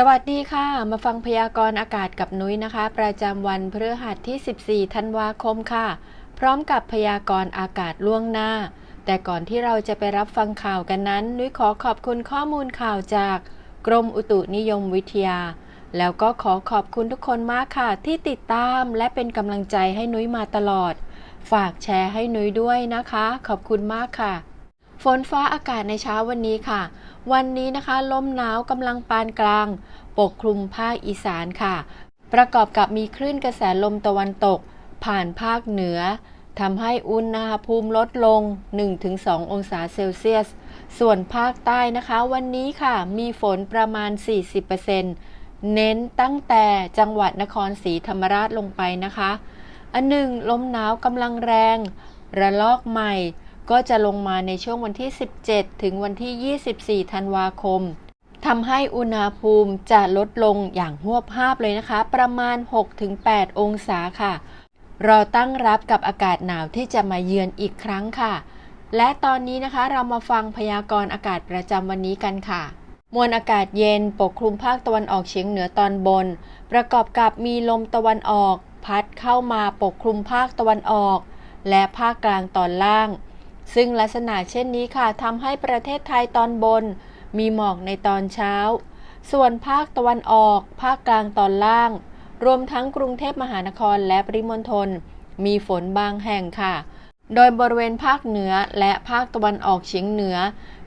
สวัสดีค่ะ มาฟังพยากรณ์อากาศกับนุ้ยนะคะ ประจำวันพฤหัสที่ 14 ธันวาคมค่ะ พร้อมกับพยากรณ์อากาศล่วงหน้า แต่ก่อนที่เราจะไปรับฟังข่าวกันนั้น นุ้ยขอขอบคุณข้อมูลข่าวจาก กรมอุตุนิยมวิทยา แล้วก็ขอขอบคุณทุกคนมากค่ะ ที่ติดตามและเป็นกำลังใจให้นุ้ยมาตลอด ฝากแชร์ให้นุ้ยด้วยนะคะ ขอบคุณมากค่ะ ฝนฟ้าอากาศในเช้าวันนี้ค่ะ วันนี้นะคะ ลมหนาวกำลังปานกลาง ปกคลุมภาคอีสานค่ะ ประกอบกับมีคลื่นกระแสลมตะวันตก ผ่านภาคเหนือทำให้อุณหภูมิลดลง 1-2 องศาเซลเซียส ส่วนภาคใต้นะคะ วันนี้ค่ะ มีฝนประมาณ 40%เน้นตั้งแต่จังหวัดนครศรีธรรมราชลงไปนะคะ อันหนึ่งลมหนาวกำลังแรง ระลอกใหม่ ก็จะลงมาในช่วงวันที่ 17 ถึงวันที่ 24 ธันวาคมทำให้อุณหภูมิจะลดลงอย่างหวบภาพเลยนะคะ ประมาณ 6-8 องศาค่ะ รอตั้งรับกับอากาศหนาวที่จะมาเยือนอีกครั้งค่ะ และตอนนี้นะคะเรามาฟังพยากรณ์อากาศประจำวันนี้กันค่ะ มวลอากาศเย็นปกคลุมภาคตะวันออกเฉียงเหนือตอนบน ประกอบกับมีลมตะวันออก พัดเข้ามาปกคลุมภาคตะวันออก และภาคกลางตอนล่าง ซึ่งลักษณะเช่นนี้ค่ะทำให้ประเทศไทยตอนบน มีหมอกในตอนเช้า ส่วนภาคตะวันออก ภาคกลางตอนล่าง รวมทั้งกรุงเทพมหานครและปริมณฑลมีฝนบางแห่งค่ะ โดยบริเวณภาคเหนือและภาคตะวันออกเฉียงเหนือ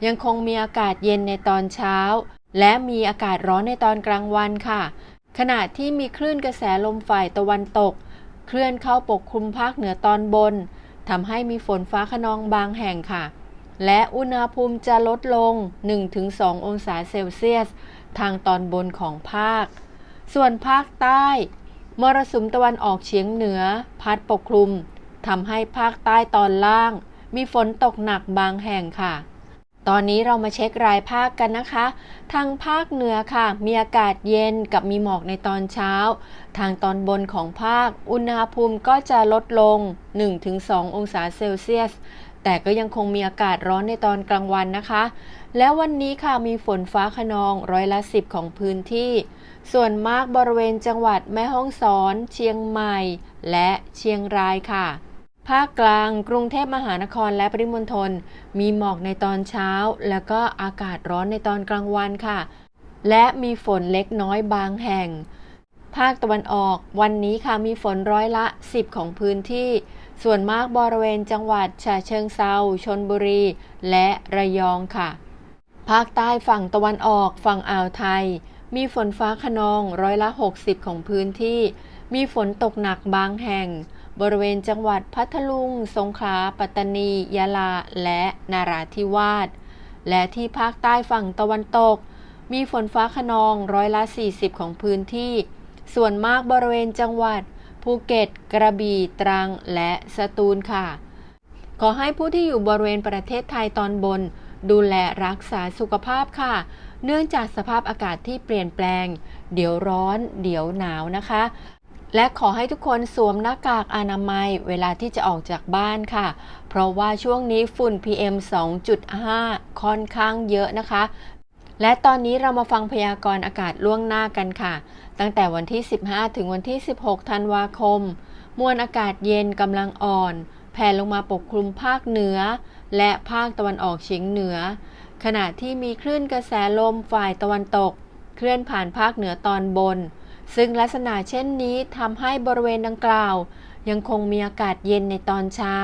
ยังคงมีอากาศเย็นในตอนเช้า และมีอากาศร้อนในตอนกลางวันค่ะ ขณะที่มีคลื่นกระแสลมฝ่ายตะวันตก เคลื่อนเข้าปกคลุมภาคเหนือตอนบน ทำให้มีฝนฟ้าขนองบางแห่งค่ะ และอุณหภูมิจะลดลง 1-2 องศาเซลเซียส ทางตอนบนของภาค ส่วนภาคใต้มรสุมตะวันออกเฉียงเหนือ พัดปกคลุมทำให้ภาคใต้ตอนล่าง มีฝนตกหนักบางแห่งค่ะ ตอนนี้เรามาเช็ครายภาคกันนะคะ ทางภาคเหนือค่ะ มีอากาศเย็นกับมีหมอกในตอนเช้า ทางตอนบนของภาค อุณหภูมิก็จะลดลง 1-2 องศาเซลเซียส แต่ก็ยังคงมีอากาศร้อนในตอนกลางวันนะคะ แล้ววันนี้ค่ะมีฝนฟ้าขนองร้อยละ 10 ของพื้นที่ ส่วนมากบริเวณจังหวัดแม่ฮ่องสอน เชียงใหม่ และเชียงรายค่ะ ภาคกลาง กรุงเทพมหานครและปริมณฑลมีหมอกในตอนเช้า แล้วก็อากาศร้อนในตอนกลางวันค่ะ และมีฝนเล็กน้อยบางแห่ง ภาคตะวันออกวันนี้ค่ะมีฝนร้อยละ 10 ของพื้นที่ ส่วนมากบริเวณจังหวัดฉะเชิงเซาชนบุรี และระยองค่ะ ภาคใต้ฝั่งตะวันออกฝั่งอ่าวไทย มีฝนฟ้าขนองร้อยละ 60 ของพื้นที่ มีฝนตกหนักบางแห่ง บริเวณจังหวัดพัทลุง สงขลา ปัตตานี ยะลา และนาราธิวาส และที่ภาคใต้ฝั่งตะวันตก มีฝนฟ้าขนองร้อยละ 40 ของพื้นที่ ส่วนมากบริเวณจังหวัด ภูเก็ต กระบี่ ตรัง และสตูลค่ะ ขอให้ผู้ที่อยู่บริเวณประเทศไทยตอนบน ดูแลรักษาสุขภาพค่ะ เนื่องจากสภาพอากาศที่เปลี่ยนแปลง เดี๋ยวร้อน เดี๋ยวหนาวนะคะ และขอให้ทุกคนสวมหน้ากากอนามัยเวลาที่จะออกจากบ้านค่ะ เพราะว่าช่วงนี้ฝุ่น PM 2.5 ค่อนข้างเยอะนะคะ และตอนนี้เรามาฟังพยากรณ์อากาศล่วงหน้ากันค่ะ ตั้งแต่วันที่ 15 ถึงวันที่ 16 ธันวาคม มวลอากาศเย็นกำลังอ่อน แผ่ลงมาปกคลุมภาคเหนือ และภาคตะวันออกเฉียงเหนือ ขณะที่มีคลื่นกระแสลมฝ่ายตะวันตก เคลื่อนผ่านภาคเหนือตอนบน ซึ่งลักษณะเช่นนี้ทำให้บริเวณดังกล่าว ยังคงมีอากาศเย็นในตอนเช้า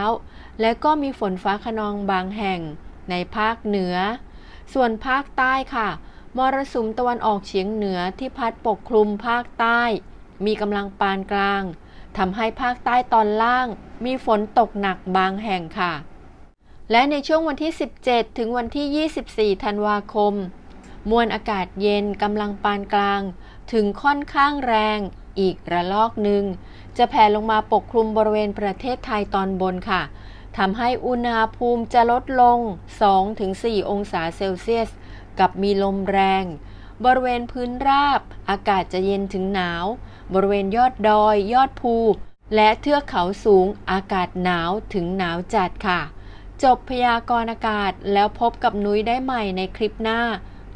และก็มีฝนฟ้าขนองบางแห่งในภาคเหนือ ส่วนภาคใต้ค่ะมรสุมตะวันออกเฉียงเหนือที่พัดปกคลุมภาคใต้ มีกำลังปานกลางทำให้ภาคใต้ตอนล่าง มีฝนตกหนักบางแห่งค่ะ และในช่วงวันที่ 17 ถึงวันที่ 24 ธันวาคม มวลอากาศเย็นกำลังปานกลาง ถึงค่อนข้างแรงอีกระลอกหนึ่ง จะแผ่ลงมาปกคลุมบริเวณประเทศไทยตอนบนค่ะทำให้อุณหภูมิจะลดลง 2-4 องศาเซลเซียส กับมีลมแรง บริเวณพื้นราบ อากาศจะเย็นถึงหนาว บริเวณยอดดอย ยอดภู และเทือกเขาสูง อากาศหนาวถึงหนาวจัดค่ะ จบพยากรณ์อากาศแล้วพบกับนุ้ยได้ใหม่ในคลิปหน้า